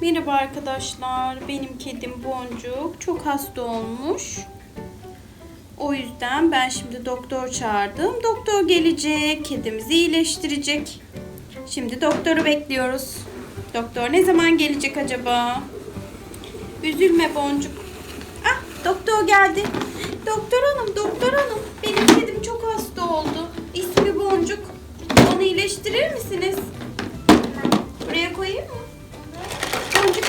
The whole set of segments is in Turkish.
Merhaba arkadaşlar. Benim kedim Boncuk çok hasta olmuş. O yüzden ben şimdi doktor çağırdım. Doktor gelecek. Kedimizi iyileştirecek. Şimdi doktoru bekliyoruz. Doktor ne zaman gelecek acaba? Üzülme Boncuk. Ah doktor geldi. Doktor hanım, doktor hanım. Benim kedim çok hasta oldu. İsmi Boncuk. Onu iyileştirir misiniz? Buraya koyayım mı?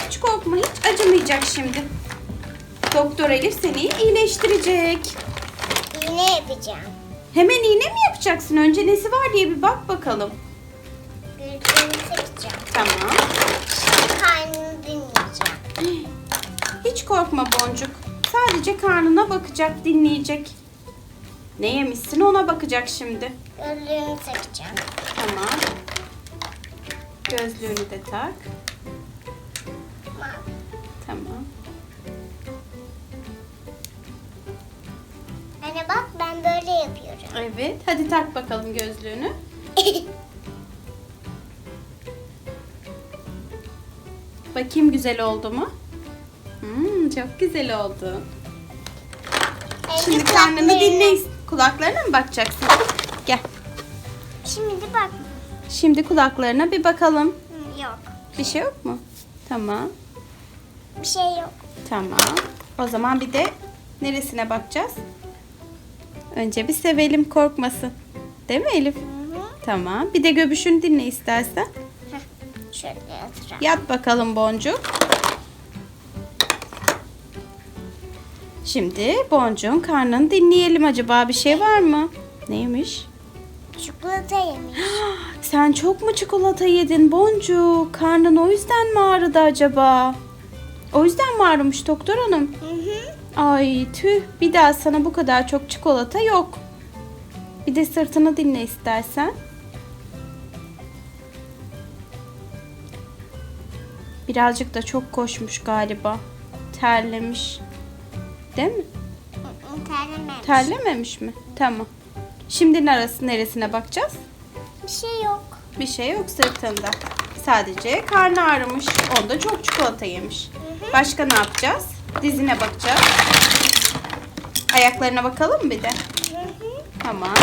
Hiç korkma, hiç acımayacak şimdi. Doktor Elif seni iyileştirecek. İğne yapacağım. Hemen iğne mi yapacaksın? Önce nesi var diye bir bak bakalım. Gülcünü seçeceğim. Tamam. Karnını dinleyeceğim. Hiç korkma Boncuk. Sadece karnına bakacak, dinleyecek. Ne yemişsin ona bakacak şimdi. Gözlüğünü seçeceğim. Tamam. Gözlüğünü de tak. Evet. Hadi tak bakalım gözlüğünü. Bakayım güzel oldu mu? Hmm, çok güzel oldu. Şimdi karnını kulaklarını- dinle. Kulaklarına mı bakacaksın? Gel. Şimdi bak. Şimdi kulaklarına bir bakalım. Hı, Yok. Bir şey yok mu? Tamam. Bir şey yok. Tamam. O zaman bir de neresine bakacağız? Önce bir sevelim korkmasın. Değil mi Elif? Hı hı. Tamam. Bir de göbüşünü dinle istersen. Heh, Şöyle yatıralım. Yat bakalım boncuk. Şimdi boncuğun karnını dinleyelim. Acaba bir şey var mı? Neymiş? Çikolata yemiş. Sen çok mu çikolata yedin boncuk? Karnın o yüzden mi ağrıdı acaba? O yüzden mi ağrımış doktor hanım? Hı hı. Ay tüh bir daha sana bu kadar çok çikolata yok. Bir de sırtını dinle istersen. Birazcık da çok koşmuş galiba. Terlemiş. Değil mi? Hı hı, Terlememiş. Terlememiş mi? Tamam. Şimdi neresi neresine bakacağız? Bir şey yok. Bir şey yok sırtında. Sadece karnı ağrımış. Onda çok çikolata yemiş. Başka ne yapacağız? Dizine bakacağız. Ayaklarına bakalım bir de? Tamam.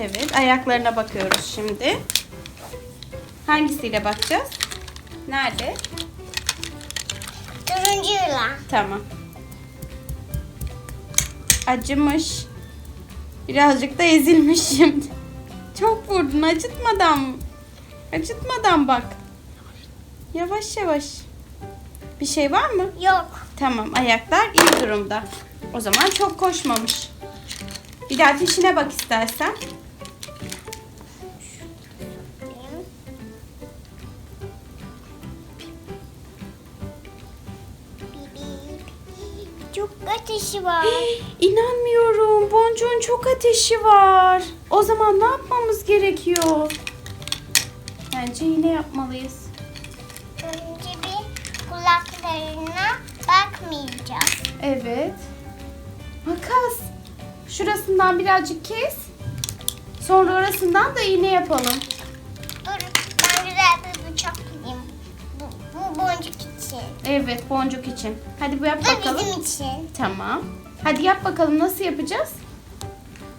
Evet, ayaklarına bakıyoruz şimdi. Hangisiyle bakacağız? Nerede? Turuncuyla. Tamam. Acımış. Birazcık da ezilmiş şimdi. Çok vurdun acıtmadan. Acıtmadan bak. Yavaş yavaş. Bir şey var mı? Yok. Tamam ayaklar iyi durumda. O zaman çok koşmamış. Bir daha dişine bak istersen. Çok ateşi var. İnanmıyorum. Boncuğun çok ateşi var. O zaman ne yapmamız gerekiyor? Bence iğne yapmalıyız. Bakmayacağız. Evet. Makas. Şurasından birazcık kes. Sonra orasından da iğne yapalım. Dur ben güzel bir bıçak bulayım. Bu, bu boncuk için. Evet boncuk için. Hadi bu yap Bu bakalım. bizim için. Tamam. Hadi yap bakalım nasıl yapacağız?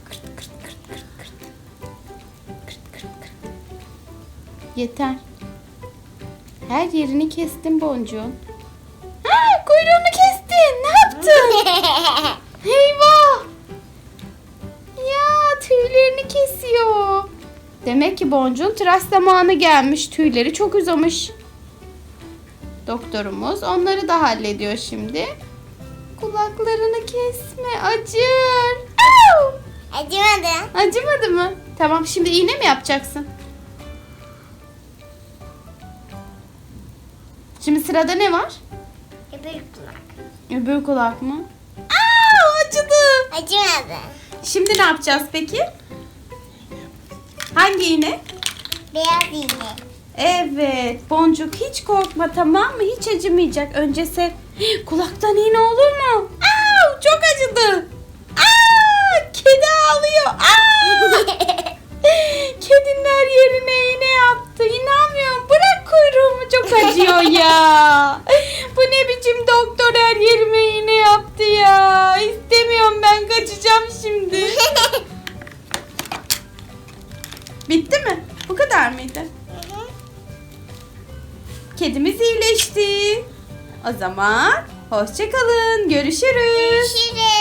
Kırt kırt kırt kırt kırt. Kırt kırt kırt. Yeter. Her yerini kestim boncuğun. Yaptın? Eyvah. Ya tüylerini kesiyor. Demek ki boncuğun tıraş zamanı gelmiş. Tüyleri çok uzamış. Doktorumuz onları da hallediyor şimdi. Kulaklarını kesme acır. Au! Acımadı. Acımadı mı? Tamam şimdi iğne mi yapacaksın? Şimdi sırada ne var? Öbür kulak. Öbür kulak mı? Aa, acıdı. Acımadı. Şimdi ne yapacağız peki? Hangi iğne? Beyaz iğne. Evet. Boncuk hiç korkma tamam mı? Hiç acımayacak. Önce sev. Kulaktan iğne olur mu? Aa, çok acıdı. Aa, kedi ağlıyor. Aa! Kedinin her yerine iğne yaptı. İnanmıyorum. Bırak kuyruğumu acıyor ya. her yerime iğne yaptı ya. İstemiyorum ben kaçacağım şimdi. Bitti mi? Bu kadar mıydı? Kedimiz iyileşti. O zaman hoşçakalın. Görüşürüz. Görüşürüz.